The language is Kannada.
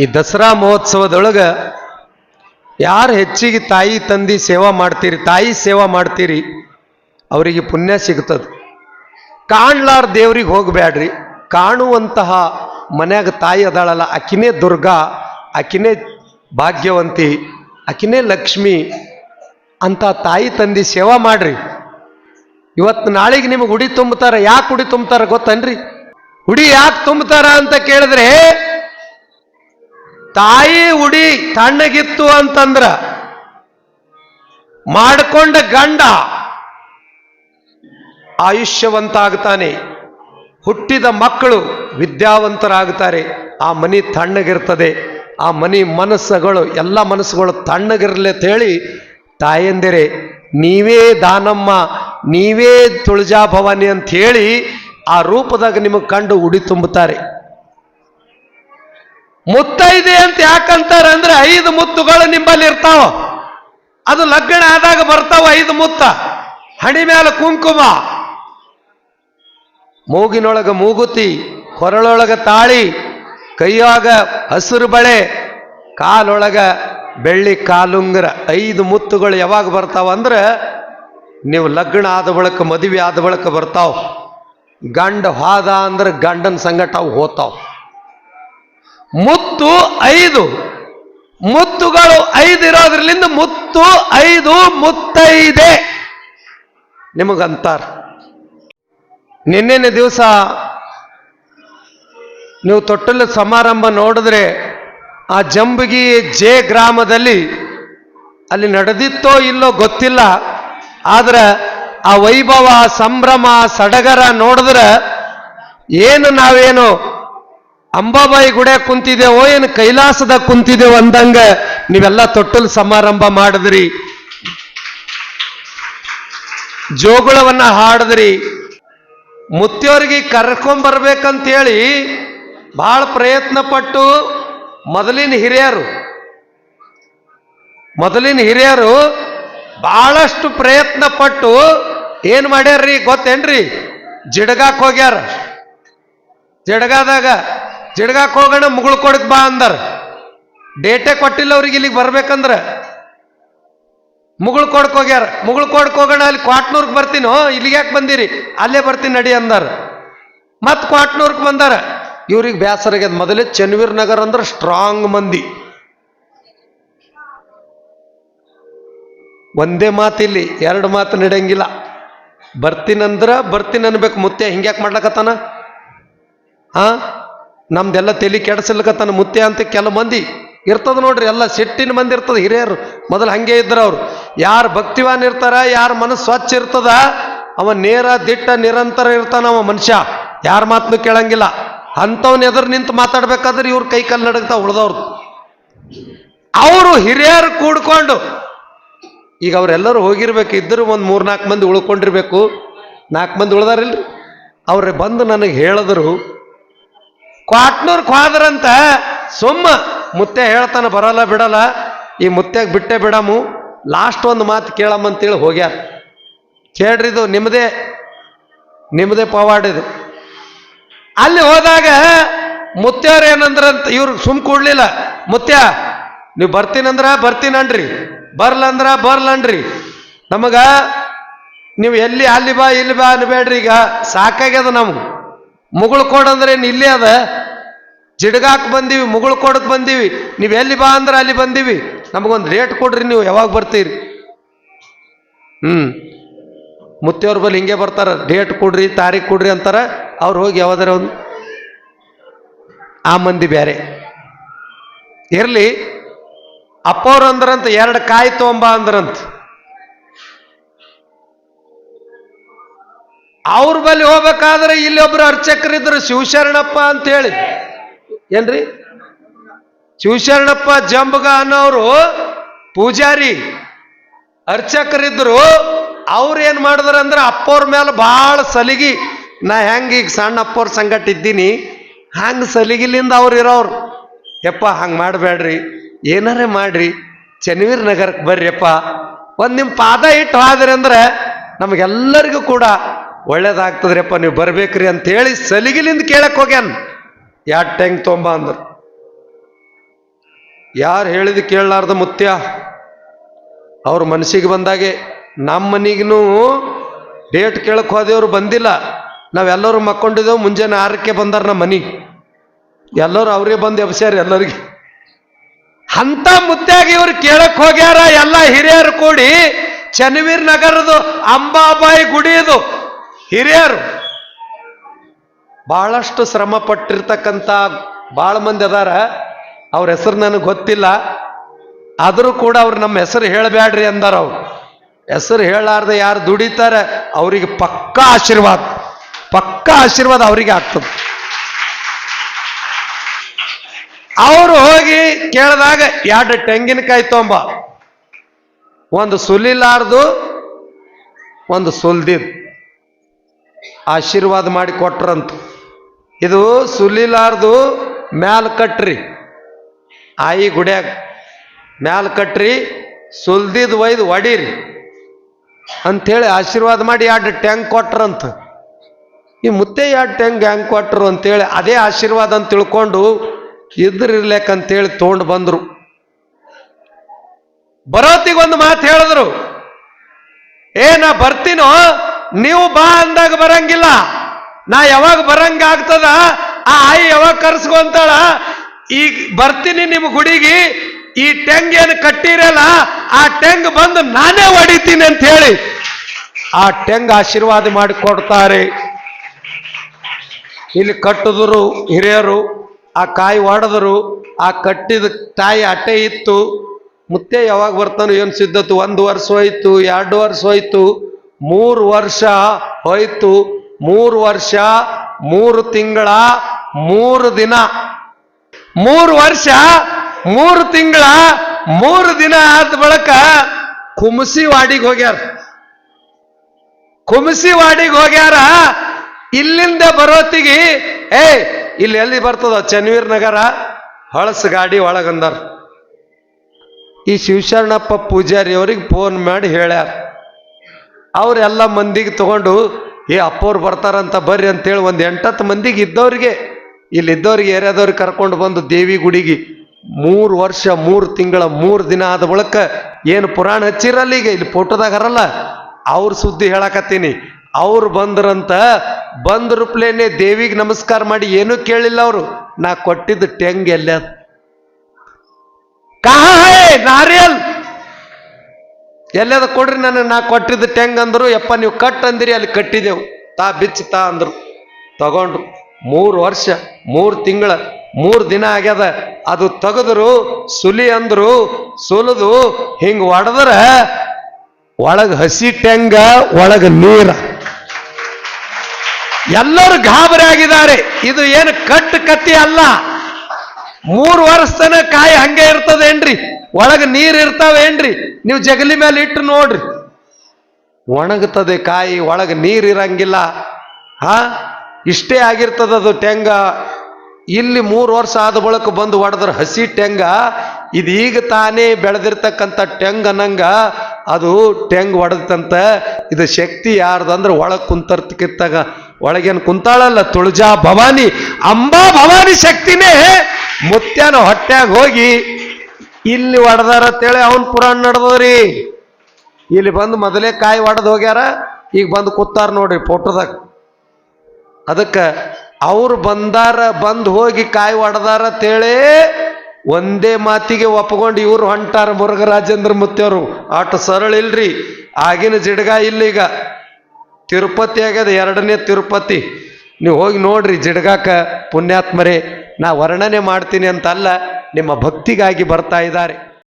ಈ ದಸರಾ ಮಹೋತ್ಸವದೊಳಗೆ ಯಾರು ಹೆಚ್ಚಿಗೆ ತಾಯಿ ತಂದಿ ಸೇವಾ ಮಾಡ್ತೀರಿ, ತಾಯಿ ಸೇವಾ ಮಾಡ್ತೀರಿ, ಅವರಿಗೆ ಪುಣ್ಯ ಸಿಗ್ತದೆ. ಕಾಣ್ಲಾರ ದೇವ್ರಿಗೆ ಹೋಗಬೇಡ್ರಿ ಕಾಣುವಂತಹ ಮನ್ಯಾಗ ತಾಯಿ ಅದಾಳಲ್ಲ ಅಕಿನೇ ದುರ್ಗಾ ಅಕಿನೇ ಭಾಗ್ಯವಂತಿ ಅಕಿನೇ ಲಕ್ಷ್ಮಿ ಅಂತ ತಾಯಿ ತಂದಿ ಸೇವಾ ಮಾಡ್ರಿ. ಇವತ್ತು ನಾಳೆಗೆ ನಿಮಗೆ ಉಡಿ ತುಂಬುತ್ತಾರ ಯಾಕೆ ಉಡಿ ತುಂಬುತ್ತಾರ ಗೊತ್ತನ್ರಿ? ಉಡಿ ಯಾಕೆ ತುಂಬುತ್ತಾರ ಅಂತ ಕೇಳಿದ್ರೆ ತಾಯಿ ಉಡಿ ತಣ್ಣಗಿತ್ತು ಅಂತಂದ್ರ ಮಾಡ್ಕೊಂಡ ಗಂಡ ಆಯುಷ್ಯವಂತ ಆಗ್ತಾನೆ ಹುಟ್ಟಿದ ಮಕ್ಕಳು ವಿದ್ಯಾವಂತರಾಗ್ತಾರೆ. ಆ ಮನಿ ತಣ್ಣಗಿರ್ತದೆ. ಆ ಮನಿ ಮನಸ್ಸುಗಳು, ಎಲ್ಲ ಮನಸ್ಸುಗಳು ತಣ್ಣಗಿರಲಿ ಅಂತ ಹೇಳಿ, ತಾಯಂದಿರೆ, ನೀವೇ ದಾನಮ್ಮ, ನೀವೇ ತುಳಜಾ ಭವಾನಿ ಅಂತ ಹೇಳಿ ಆ ರೂಪದಾಗ ನಿಮಗೆ ಕಂಡು ಉಡಿ ತುಂಬುತ್ತಾರೆ. ಮುತ್ತೈದೆ ಅಂತ ಯಾಕಂತಾರೆ ಅಂದ್ರೆ ಐದು ಮುತ್ತುಗಳು ನಿಮ್ಮಲ್ಲಿ ಇರ್ತಾವ. ಅದು ಲಗ್ನ ಆದಾಗ ಬರ್ತಾವ ಐದು ಮುತ್ತ. ಹಣಿ ಮೇಲೆ ಕುಂಕುಮ. ಮೂಗಿನೊಳಗ ಮೂಗುತಿ, ಕೊರಳೊಳಗ ತಾಳಿ, ಕೈಯಾಗ ಹಸಿರು ಬಳೆ, ಕಾಲೊಳಗ ಬೆಳ್ಳಿ ಕಾಲುಂಗರ. ಐದು ಮುತ್ತುಗಳು ಯಾವಾಗ ಬರ್ತಾವ ಅಂದ್ರೆ ನೀವು ಲಗ್ನ ಆದ ಬಳಿಕ, ಮದುವೆ ಆದ ಬಳಿಕ ಬರ್ತಾವ. ಗಂಡ ಹಾದ ಅಂದ್ರೆ ಗಂಡನ ಸಂಗಟ ಅವು ಹೋತಾವ್. ಮುತ್ತು ಐದು. ಮುತ್ತುಗಳು ಐದು ಇರೋದ್ರಲ್ಲಿಂದ ಮುತ್ತು ಐದು ಮುತ್ತೈದೆ. ನಿಮಗಂತಾರ. ನಿನ್ನೆ ದಿವಸ ನೀವು ತೊಟ್ಟಲು ಸಮಾರಂಭ ನೋಡಿದ್ರೆ ಆ ಜಂಬಗಿ ಜೆ ಗ್ರಾಮದಲ್ಲಿ ಅಲ್ಲಿ ನಡೆದಿತ್ತೋ ಇಲ್ಲೋ ಗೊತ್ತಿಲ್ಲ. ಆದ್ರೆ ಆ ವೈಭವ ಸಂಭ್ರಮ ಸಡಗರ ನೋಡಿದ್ರೆ ಏನು ನಾವೇನು ಅಂಬಾಬಾಯಿ ಗುಡೆ ಕುಂತಿದ್ದೇವೋ ಏನು ಕೈಲಾಸದ ಕುಂತಿದ್ದೇವೋ ಅಂದಂಗ ನೀವೆಲ್ಲ ತೊಟ್ಟಲ್ ಸಮಾರಂಭ ಮಾಡಿದ್ರಿ. ಜೋಗುಳವನ್ನ ಹಾಡಿದ್ರಿ. ಮುತ್ತಿಯವ್ರಿಗೆ ಕರ್ಕೊಂಬರ್ಬೇಕಂತೇಳಿ ಬಹಳ ಪ್ರಯತ್ನ ಪಟ್ಟು ಮೊದಲಿನ ಹಿರಿಯರು ಮೊದಲಿನ ಹಿರಿಯರು ಬಹಳಷ್ಟು ಪ್ರಯತ್ನ ಪಟ್ಟು ಏನು ಮಾಡ್ಯಾರ್ರಿ ಗೊತ್ತೇನ್ರಿ? ಜಿಡ್ಗಾಕ್ ಹೋಗ್ಯಾರ. ಜಡಗಾದಾಗ ಜಡಗಾಕ್ ಹೋಗೋಣ, ಮುಗುಳು ಕೊಡಕ್ ಬಾ ಅಂದಾರ. ಡೇಟೇ ಕೊಟ್ಟಿಲ್ಲ ಅವ್ರಿಗೆ ಇಲ್ಲಿಗೆ ಬರ್ಬೇಕಂದ್ರ. ಮುಗುಳು ಕೊಡಕ್ ಹೋಗ್ಯಾರ. ಮುಗುಳು ಕೊಡಕ್ ಹೋಗೋಣ, ಅಲ್ಲಿ ಕ್ವಾಟ್ನೂರ್ಗೆ ಬರ್ತೀನೋ. ಇಲ್ಲಿಗೆ ಯಾಕೆ ಬಂದಿರಿ? ಅಲ್ಲೇ ಬರ್ತೀನಿ ನಡಿ ಅಂದಾರ. ಮತ್ತೆ ಕ್ವಾಟ್ನೂರ್ಗೆ ಬಂದಾರ. ಇವ್ರಿಗೆ ಬ್ಯಾಸರಾಗ್ಯದ ಮೊದಲೇ ಚನ್ವೀರ್ ನಗರ್ ಅಂದ್ರೆ ಸ್ಟ್ರಾಂಗ್ ಮಂದಿ. ಒಂದೇ ಮಾತು ಇಲ್ಲಿ, ಎರಡು ಮಾತು ನಡೆಯಂಗಿಲ್ಲ. ಬರ್ತೀನಂದ್ರ ಬರ್ತೀನಿ ಅನ್ಬೇಕು. ಮುತ್ತೆ ಹಿಂಗ್ಯಾಕೆ ಮಾಡ್ಲಕತ್ತಾನ? ಹಾ ನಮ್ದೆಲ್ಲ ತಲೆ ತನ್ನ ಮುತ್ತೆ ಅಂತ ಕೆಲ ಮಂದಿ ಇರ್ತದ ನೋಡ್ರಿ, ಎಲ್ಲ ಸಿಟ್ಟಿನ ಮಂದಿ ಇರ್ತದ ಹಿರಿಯರು. ಮೊದಲು ಹಂಗೆ ಇದ್ರ ಅವ್ರು. ಯಾರು ಭಕ್ತಿವಾನ್ ಇರ್ತಾರ, ಯಾರ ಮನಸ್ಸು ಸ್ವಚ್ಛ ಇರ್ತದ, ಅವ ನೇರ ದಿಟ್ಟ ನಿರಂತರ ಇರ್ತಾನ ಅವ ಮನುಷ್ಯ. ಯಾರ ಮಾತನ್ನು ಕೇಳಂಗಿಲ್ಲ. ಅಂಥವ್ನ ಎದುರು ನಿಂತು ಮಾತಾಡ್ಬೇಕಾದ್ರೆ ಇವ್ರ ಕೈ ಕಾಲು ನಡಗ್ತಾ ಉಳ್ದವ್ರು ಅವರು ಹಿರಿಯರು ಕೂಡ್ಕೊಂಡು, ಈಗ ಅವರೆಲ್ಲರೂ ಹೋಗಿರ್ಬೇಕು, ಇದ್ದರು ಒಂದು ಮೂರ್ನಾಲ್ಕು ಮಂದಿ ಉಳ್ಕೊಂಡಿರ್ಬೇಕು. ನಾಲ್ಕು ಮಂದಿ ಉಳ್ದಾರಿಲ್ರಿ? ಅವ್ರೆ ಬಂದು ನನಗೆ ಹೇಳಿದ್ರು ಕ್ವಾಟ್ನೂರ್ ಕ್ವಾದ್ರಂತ ಸುಮ್ಮ ಮುತ್ತೆ ಹೇಳ್ತಾನೆ, ಬರಲ್ಲ, ಬಿಡಲ್ಲ. ಈ ಮುತ್ತೆಗೆ ಬಿಟ್ಟೆ ಬಿಡಮು. ಲಾಸ್ಟ್ ಒಂದು ಮಾತು ಕೇಳಮ್ಮ ಅಂತೇಳಿ ಹೋಗ್ಯಾರ. ಕೇಳ್ರಿದು ನಿಮ್ಮದೇ ನಿಮ್ಮದೇ ಪವಾಡಿದು ಅಲ್ಲಿ ಹೋದಾಗ ಮುತ್ತೆಯವ್ರು ಏನಂದ್ರಂತ, ಇವ್ರು ಸುಮ್ ಕೂಡ್ಲಿಲ್ಲ. ಮುತ್ಯ ನೀವು ಬರ್ತೀನಂದ್ರ ಬರ್ತೀನನ್ರಿ. ಬರ್ಲಂದ್ರ ಬರ್ಲನ್ರಿ. ನಮಗ, ನೀವು ಎಲ್ಲಿ, ಅಲ್ಲಿ ಬಾ, ಇಲ್ಲಿ ಬಾ ಅನ್ಬೇಡ್ರಿ ಈಗ. ಸಾಕಾಗ್ಯದ ನಮ್ಗೆ. ಮುಗುಳು ಕೊಡಂದ್ರೆ ಏನು ಇಲ್ಲೇ ಅದ. ಜಿಡ್ಗಾಕ್ ಬಂದೀವಿ, ಮುಗುಳು ಕೊಡಕ್ ಬಂದೀವಿ. ನೀವು ಎಲ್ಲಿ ಬಾ ಅಂದ್ರೆ ಅಲ್ಲಿ ಬಂದೀವಿ. ನಮಗೊಂದು ರೇಟ್ ಕೊಡ್ರಿ ನೀವು, ಯಾವಾಗ ಬರ್ತೀರಿ? ಹ್ಮ್. ಮುತ್ತೆಯವ್ರ ಬಲ್ಲಿ ಹಿಂಗೆ ಬರ್ತಾರ ಡೇಟ್ ಕೊಡ್ರಿ, ತಾರೀಖ್ ಕೊಡ್ರಿ ಅಂತಾರ. ಅವ್ರು ಹೋಗಿ ಯಾವ್ದಾರ ಒಂದು ಆ ಮಂದಿ ಬೇರೆ ಇರ್ಲಿ, ಅಪ್ಪವ್ರು ಅಂದ್ರಂತ, ಎರಡು ಕಾಯಿ ತೊಂಬ ಅಂದ್ರಂತ. ಅವ್ರ ಬಳಿ ಹೋಗ್ಬೇಕಾದ್ರೆ ಇಲ್ಲಿ ಒಬ್ರು ಅರ್ಚಕರಿದ್ರು, ಶಿವಶರಣಪ್ಪ ಅಂತ ಹೇಳಿ. ಏನ್ರಿ? ಶಿವಶರಣಪ್ಪ, ಜಂಬಗ ಅನ್ನೋರು ಪೂಜಾರಿ, ಅರ್ಚಕರಿದ್ರು. ಅವ್ರು ಏನ್ ಮಾಡಿದ್ರ ಅಂದ್ರೆ ಅಪ್ಪವ್ರ ಮೇಲೆ ಬಹಳ ಸಲಿಗಿ, ನಾ ಹೆಂಗ ಈಗ ಸಣ್ಣ ಅಪ್ಪವ್ರ ಸಂಗಟ ಇದ್ದೀನಿ, ಹಂಗ ಸಲಿಗಿಲಿಂದ ಅವ್ರು ಇರೋರು ಯಪ್ಪ, ಹಂಗೆ ಮಾಡಬೇಡ್ರಿ ಏನಾರೇ ಮಾಡ್ರಿ, ಚನ್ನವೀರ್ ನಗರಕ್ಕೆ ಬರ್ರಿಯಪ್ಪ. ಒಂದು ನಿಮ್ಮ ಪಾದ ಇಟ್ಟು ಹೋದ್ರಿ ಅಂದ್ರೆ ನಮಗೆಲ್ಲರಿಗೂ ಕೂಡ ಒಳ್ಳೇದಾಗ್ತದ್ರಿಯಪ್ಪ ನೀವು ಬರ್ಬೇಕ್ರಿ ಅಂತ ಹೇಳಿ ಸಲಿಗಿಲಿಂದ ಕೇಳಕ್ ಹೋಗ್ಯಾನ. ಯಾಟ್ ಟೆಂಗ್ ತೊಂಬ ಅಂದ್ರು. ಯಾರು ಹೇಳಿದ ಕೇಳಲಾರ್ದ ಮುತ್ಯ? ಅವ್ರ ಮನಸ್ಸಿಗೆ ಬಂದಾಗೆ ನಮ್ಮ ಮನೆಗೂ ಡೇಟ್ ಕೇಳಕ್ ಹೋದೆವ್ರು ಬಂದಿಲ್ಲ. ನಾವೆಲ್ಲರೂ ಮಕ್ಕೊಂಡಿದ್ದೆವು ಮುಂಜಾನೆ ಆರಕ್ಕೆ ಬಂದಾರ ನಮ್ಮ ಮನೆಗೆ ಎಲ್ಲರೂ ಅವರೇ ಬಂದು ಎಬ್ಸ್ಯಾರ ಎಲ್ಲರಿಗೆ. ಅಂತ ಮುತ್ಯಾಗ ಇವ್ರು ಕೇಳಕ್ ಹೋಗ್ಯಾರ, ಎಲ್ಲ ಹಿರಿಯರು ಕೂಡಿ, ಚನ್ನವೀರ್ ನಗರದು ಅಂಬಾಬಾಯಿ ಗುಡಿ ಇದು ಹಿರಿಯರು, ಬಹಳಷ್ಟು ಶ್ರಮ ಪಟ್ಟಿರ್ತಕ್ಕಂಥ ಭಾಳ ಮಂದಿ ಅದಾರ. ಅವ್ರ ಹೆಸರು ನನಗೆ ಗೊತ್ತಿಲ್ಲ. ಆದರೂ ಕೂಡ ಅವ್ರು ನಮ್ಮ ಹೆಸರು ಹೇಳಬೇಡ್ರಿ ಅಂದಾರ ಅವ್ರು. ಹೆಸರು ಹೇಳಾರ್ದೆ ಯಾರು ದುಡಿತಾರೆ, ಅವರಿಗೆ ಪಕ್ಕಾ ಆಶೀರ್ವಾದ ಪಕ್ಕಾ ಆಶೀರ್ವಾದ ಅವರಿಗೆ ಆಗ್ತದೆ. ಅವರು ಹೋಗಿ ಕೇಳಿದಾಗ ಎರಡು ತೆಂಗಿನಕಾಯಿ ತೊಂಬ. ಒಂದು ಸುಲಿಲಾರ್ದು, ಒಂದು ಸುಲ್ದಿದ್ ಆಶೀರ್ವಾದ ಮಾಡಿ ಕೊಟ್ರಂತ. ಇದು ಸುಲಿಲಾರ್ದು ಮ್ಯಾಲ ಕಟ್ರಿ. ಆಯಿ ಗುಡ್ಯಾಗ ಮ್ಯಾಲ ಕಟ್ರಿ, ಸುಲ್ದಿದ್ ಒಯ್ದು ಒಡೀರಿ. ಅಂಥೇಳಿ ಆಶೀರ್ವಾದ ಮಾಡಿ ಎರಡು ಟ್ಯಾಂಕ್ ಕೊಟ್ರಂತ. ಈ ಮುತ್ತೆ ಎರಡು ಟ್ಯಾಂಕ್ ಹ್ಯಾಂಗ್ ಕೊಟ್ರು ಅಂತೇಳಿ ಅದೇ ಆಶೀರ್ವಾದ ಅಂತ ತಿಳ್ಕೊಂಡು ಇದ್ರಿರ್ಲೇಕಂತೇಳಿ ತೊಗೊಂಡು ಬಂದರು. ಬರೋತಿಗೊಂದು ಮಾತು ಹೇಳಿದ್ರು. ಏ ನಾ ಬರ್ತೀನೋ? ನೀವು ಬಾ ಅಂದಾಗ ಬರಂಗಿಲ್ಲ. ನಾ ಯಾವಾಗ ಬರಂಗ ಆಗ್ತದ? ಆ ಆಯಿ ಯಾವಾಗ ಕರ್ಸ್ಕೊಂತಾಳ ಈಗ ಬರ್ತೀನಿ ನಿಮ್ಮ ಗುಡಿಗೆ ಈ ಟೆಂಗ್ ಏನು ಕಟ್ಟಿರಲ್ಲ, ಆ ಟೆಂಗ್ ಬಂದು ನಾನೇ ಹೊಡಿತೀನಿ ಅಂತ ಹೇಳಿ. ಆ ಟೆಂಗ್ ಆಶೀರ್ವಾದ ಮಾಡಿ ಕೊಡ್ತಾರೆ. ಇಲ್ಲಿ ಕಟ್ಟಿದ್ರು ಹಿರಿಯರು, ಆ ಕಾಯಿ ಹೊಡೆದ್ರು ಆ ಕಟ್ಟಿದ ತಾಯಿ ಅಟ್ಟೆ ಇತ್ತು. ಮುತ್ತೆ ಯಾವಾಗ ಬರ್ತಾನೋ ಏನು ಸಿದ್ಧತು? ಒಂದು ವರ್ಷ ಹೋಯ್ತು, ಎರಡು ವರ್ಷ ಹೋಯ್ತು. ಮೂರು ವರ್ಷ ಹೋಯ್ತು, ಮೂರು ವರ್ಷ, ಮೂರು ತಿಂಗಳ, ಮೂರು ದಿನ. ಮೂರು ವರ್ಷ, ಮೂರು ತಿಂಗಳ, ಮೂರು ದಿನ ಆದ ಬಳಿಕ ಕುಮಸಿ ವಾಡಿಗೆ ಹೋಗ್ಯಾರ. ಕುಮಸಿ ವಾಡಿಗೆ ಹೋಗ್ಯಾರ, ಇಲ್ಲಿಂದ ಬರೋತಿಗೆ ಏ, ಇಲ್ಲಿ ಎಲ್ಲಿ ಬರ್ತದ? ಚನ್ವೀರ್ ನಗರ? ಹಳಸ ಗಾಡಿ ಒಳಗಂದಾರ. ಈ ಶಿವಶರಣಪ್ಪ ಪೂಜಾರಿ ಅವ್ರಿಗೆ ಫೋನ್ ಮಾಡಿ ಹೇಳ್ಯಾರ. ಅವ್ರೆಲ್ಲ ಮಂದಿಗೆ ತಗೊಂಡು, ಏ, ಅಪ್ಪವ್ರು ಬರ್ತಾರಂತ ಬರ್ರಿ ಅಂತೇಳಿ ಒಂದು ಎಂಟತ್ತು ಮಂದಿಗೆ ಇದ್ದವ್ರಿಗೆ ಇಲ್ಲಿ ಇದ್ದವ್ರಿಗೆ ಏರಿಯಾದವ್ರಿಗೆ ಕರ್ಕೊಂಡು ಬಂದು ದೇವಿ ಗುಡಿಗೆ ಮೂರು ವರ್ಷ, ಮೂರು ತಿಂಗಳ, ಮೂರು ದಿನ ಆದ ಬಳಿಕ ಏನು ಪುರಾಣ ಹಚ್ಚಿರಲ್ಲ ಈಗ, ಇಲ್ಲಿ ಫೋಟೋದಾಗ ಹರಲ್ಲ. ಅವ್ರ ಸುದ್ದಿ ಹೇಳಕತ್ತೀನಿ. ಅವ್ರು ಬಂದ್ರಂತ, ಬಂದ ರೂಪ್ಲೇನೆ ದೇವಿಗೆ ನಮಸ್ಕಾರ ಮಾಡಿ ಏನೂ ಕೇಳಿಲ್ಲ ಅವರು. ನಾ ಕೊಟ್ಟಿದ್ದು ಟೆಂಗ್ ಎಲ್ಲ ನಾರಿಯಲ್! ಎಲ್ಲದ ಕೊಡ್ರಿ ನನಗೆ ನಾ ಕೊಟ್ಟಿದ್ದು ಟೆಂಗ್ ಅಂದ್ರು, ಯಪ್ಪ ನೀವು ಕಟ್ ಅಂದಿರಿ, ಅಲ್ಲಿ ಕಟ್ಟಿದೆವು. ತಾ ಬಿಚ್ಚಿ ತಾ ಅಂದ್ರು. ತಗೊಂಡ್ರು. ಮೂರು ವರ್ಷ, ಮೂರು ತಿಂಗಳ, ಮೂರು ದಿನ ಆಗ್ಯದ. ಅದು ತೆಗೆದ್ರು, ಸುಲಿ ಅಂದ್ರು, ಸುಲಿದು, ಹಿಂಗೆ ಹೊಡೆದ್ರ ಒಳಗೆ ಹಸಿ ಟೆಂಗ ಒಳಗೆ ನೀರ. ಎಲ್ಲರೂ ಗಾಬರಿ ಆಗಿದ್ದಾರೆ. ಇದು ಏನು ಕಟ್ಟು ಕತ್ತಿ ಅಲ್ಲ. ಮೂರು ವರ್ಷ ತನಕ ಕಾಯಿ ಹಂಗೆ ಇರ್ತದೇನ್ರಿ? ಒಳಗ ನೀರ್ ಇರ್ತಾವೇನ್ರಿ? ನೀವು ಜಗಲಿ ಮೇಲೆ ಇಟ್ಟು ನೋಡ್ರಿ. ಒಣಗುತ್ತದೆ ಕಾಯಿ, ಒಳಗೆ ನೀರು ಇರಂಗಿಲ್ಲ. ಹಾ? ಇಷ್ಟೇ ಆಗಿರ್ತದ ಅದು ಟೆಂಗ ಇಲ್ಲಿ ಮೂರು ವರ್ಷ ಆದ ಬಳಿಕ ಬಂದು ಹೊಡೆದ್ರ ಹಸಿ ಟೆಂಗ ಇದೀಗ ತಾನೇ ಬೆಳೆದಿರ್ತಕ್ಕಂಥ ಟೆಂಗ್ ಅನ್ನಂಗ ಅದು ಟೆಂಗ್ ಹೊಡೆದಂತ ಇದು ಶಕ್ತಿ ಯಾರ್ದಂದ್ರೆ ಒಳಗೆ ಕುಂತರ್ತಕ್ಕಿತ್ತಾಗ ಒಳಗೇನು ಕುಂತಾಳಲ್ಲ ತುಳಜಾ ಭವಾನಿ, ಅಂಬಾ ಭವಾನಿ ಶಕ್ತಿನೇ ಮುತ್ಯಾನ ಹೊಟ್ಟೆಗೆ ಹೋಗಿ ಇಲ್ಲಿ ಒಡೆದಾರ ಅಂತೇಳಿ ಅವನ್ ಪುರಾಣ ನಡೆದ್ರಿ ಇಲ್ಲಿ ಬಂದು ಮೊದಲೇ ಕಾಯಿ ಒಡೆದು ಹೋಗ್ಯಾರ, ಈಗ ಬಂದು ಕೂತಾರ ನೋಡ್ರಿ ಫೋಟೋದಾಗ. ಅದಕ್ಕೆ ಅವ್ರು ಬಂದಾರ, ಬಂದು ಹೋಗಿ ಕಾಯಿ ಒಡೆದಾರ ಅಂತೇಳಿ ಒಂದೇ ಮಾತಿಗೆ ಒಪ್ಕೊಂಡು ಇವ್ರು ಹೊಂಟಾರ ಮುರುಘರಾಜೇಂದ್ರ ಮುತ್ತೆಯವರು ಆಟ ಸರಳ ಇಲ್ರಿ, ಆಗಿನ ಜಿಡ್ಗ ಇಲ್ಲೀಗ ತಿರುಪತಿ ಆಗ್ಯದ ಎರಡನೇ ತಿರುಪತಿ. ನೀವು ಹೋಗಿ ನೋಡ್ರಿ ಜಿಡ್ಗಾಕ ಪುಣ್ಯಾತ್ಮರೇ, ನಾ ವರ್ಣನೆ ಮಾಡ್ತೀನಿ ಅಂತಲ್ಲ ನಿಮ್ಮ ಭಕ್ತಿಗಾಗಿ ಬರ್ತಾ ಇದ್ದಾರೆ.